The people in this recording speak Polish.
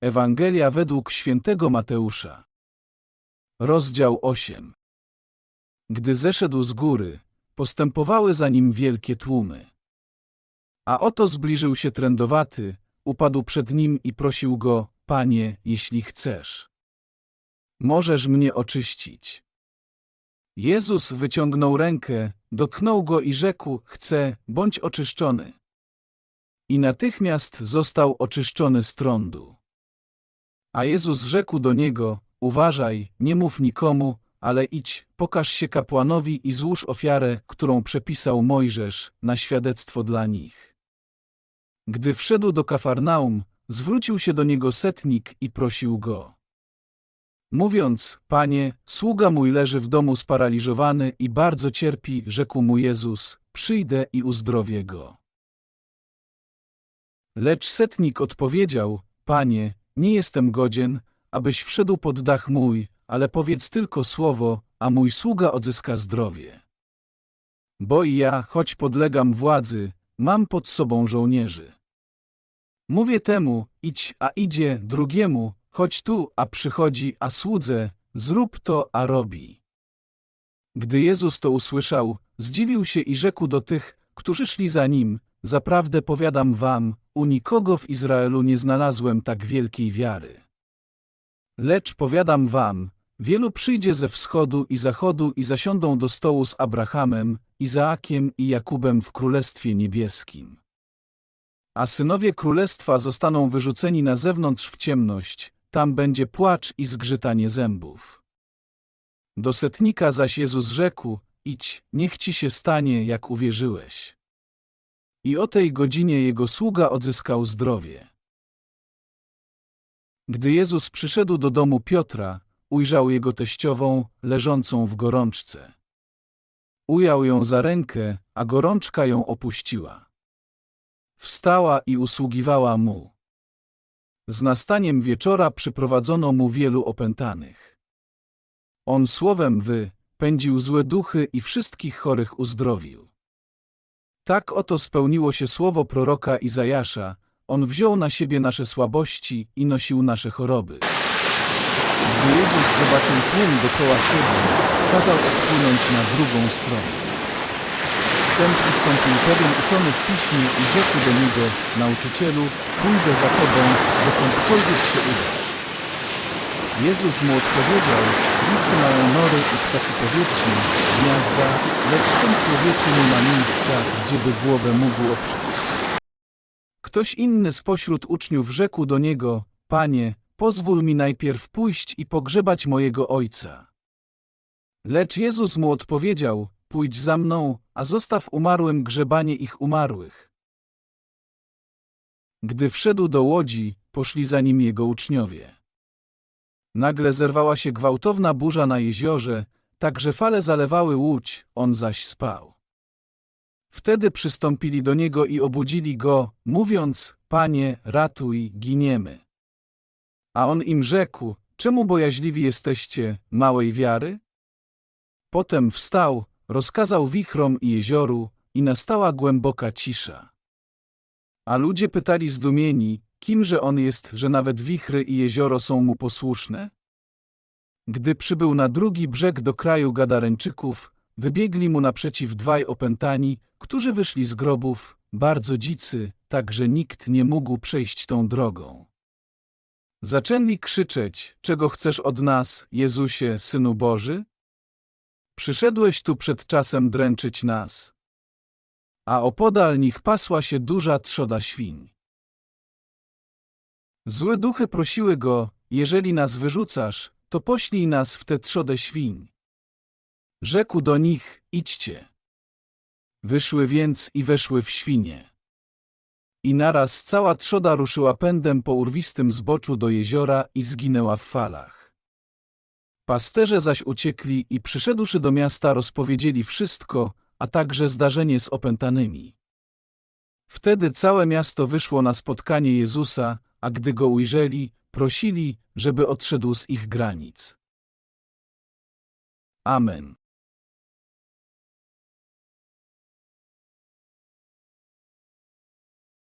Ewangelia według świętego Mateusza. Rozdział 8. Gdy zeszedł z góry, postępowały za nim wielkie tłumy. A oto zbliżył się trędowaty, upadł przed nim i prosił go, Panie, jeśli chcesz. Możesz mnie oczyścić. Jezus wyciągnął rękę, dotknął go i rzekł, chcę, bądź oczyszczony. I natychmiast został oczyszczony z trądu. A Jezus rzekł do niego, uważaj, nie mów nikomu, ale idź, pokaż się kapłanowi i złóż ofiarę, którą przepisał Mojżesz, na świadectwo dla nich. Gdy wszedł do Kafarnaum, zwrócił się do niego setnik i prosił go. Mówiąc, Panie, sługa mój leży w domu sparaliżowany i bardzo cierpi, rzekł mu Jezus, przyjdę i uzdrowię go. Lecz setnik odpowiedział, Panie, nie jestem godzien, abyś wszedł pod dach mój, ale powiedz tylko słowo, a mój sługa odzyska zdrowie. Bo i ja, choć podlegam władzy, mam pod sobą żołnierzy. Mówię temu, idź, a idzie, drugiemu, chodź tu, a przychodzi, a słudze, zrób to, a robi. Gdy Jezus to usłyszał, zdziwił się i rzekł do tych, którzy szli za nim, zaprawdę powiadam wam, u nikogo w Izraelu nie znalazłem tak wielkiej wiary. Lecz powiadam wam, wielu przyjdzie ze wschodu i zachodu i zasiądą do stołu z Abrahamem, Izaakiem i Jakubem w Królestwie Niebieskim. A synowie królestwa zostaną wyrzuceni na zewnątrz w ciemność, tam będzie płacz i zgrzytanie zębów. Do setnika zaś Jezus rzekł, idź, niech ci się stanie, jak uwierzyłeś. I o tej godzinie jego sługa odzyskał zdrowie. Gdy Jezus przyszedł do domu Piotra, ujrzał jego teściową, leżącą w gorączce. Ujął ją za rękę, a gorączka ją opuściła. Wstała i usługiwała mu. Z nastaniem wieczora przyprowadzono mu wielu opętanych. On słowem wy pędził złe duchy i wszystkich chorych uzdrowił. Tak oto spełniło się słowo proroka Izajasza, on wziął na siebie nasze słabości i nosił nasze choroby. Gdy Jezus zobaczył tłum dokoła siebie, kazał odpłynąć na drugą stronę. Wtem przystąpił pewien uczony w piśmie i rzekł do niego, nauczycielu, pójdę za tobą, dokądkolwiek się udasz. Jezus mu odpowiedział, lisy mają nory i ptaki powietrzne, gniazda, lecz Syn Człowieczy nie ma miejsca, gdzie by głowę mógł oprzeć. Ktoś inny spośród uczniów rzekł do niego, Panie, pozwól mi najpierw pójść i pogrzebać mojego ojca. Lecz Jezus mu odpowiedział, pójdź za mną, a zostaw umarłym grzebanie ich umarłych. Gdy wszedł do łodzi, poszli za nim jego uczniowie. Nagle zerwała się gwałtowna burza na jeziorze, tak że fale zalewały łódź, on zaś spał. Wtedy przystąpili do niego i obudzili go, mówiąc, Panie, ratuj, giniemy. A on im rzekł, czemu bojaźliwi jesteście, małej wiary? Potem wstał, rozkazał wichrom i jezioru i nastała głęboka cisza. A ludzie pytali zdumieni, kimże on jest, że nawet wichry i jezioro są mu posłuszne? Gdy przybył na drugi brzeg do kraju Gadareńczyków, wybiegli mu naprzeciw dwaj opętani, którzy wyszli z grobów, bardzo dzicy, tak że nikt nie mógł przejść tą drogą. Zaczęli krzyczeć, czego chcesz od nas, Jezusie, Synu Boży? Przyszedłeś tu przed czasem dręczyć nas. A opodal nich pasła się duża trzoda świń. Złe duchy prosiły go, jeżeli nas wyrzucasz, to poślij nas w tę trzodę świń. Rzekł do nich, idźcie. Wyszły więc i weszły w świnie. I naraz cała trzoda ruszyła pędem po urwistym zboczu do jeziora i zginęła w falach. Pasterze zaś uciekli i przyszedłszy do miasta rozpowiedzieli wszystko, a także zdarzenie z opętanymi. Wtedy całe miasto wyszło na spotkanie Jezusa, a gdy go ujrzeli, prosili, żeby odszedł z ich granic. Amen.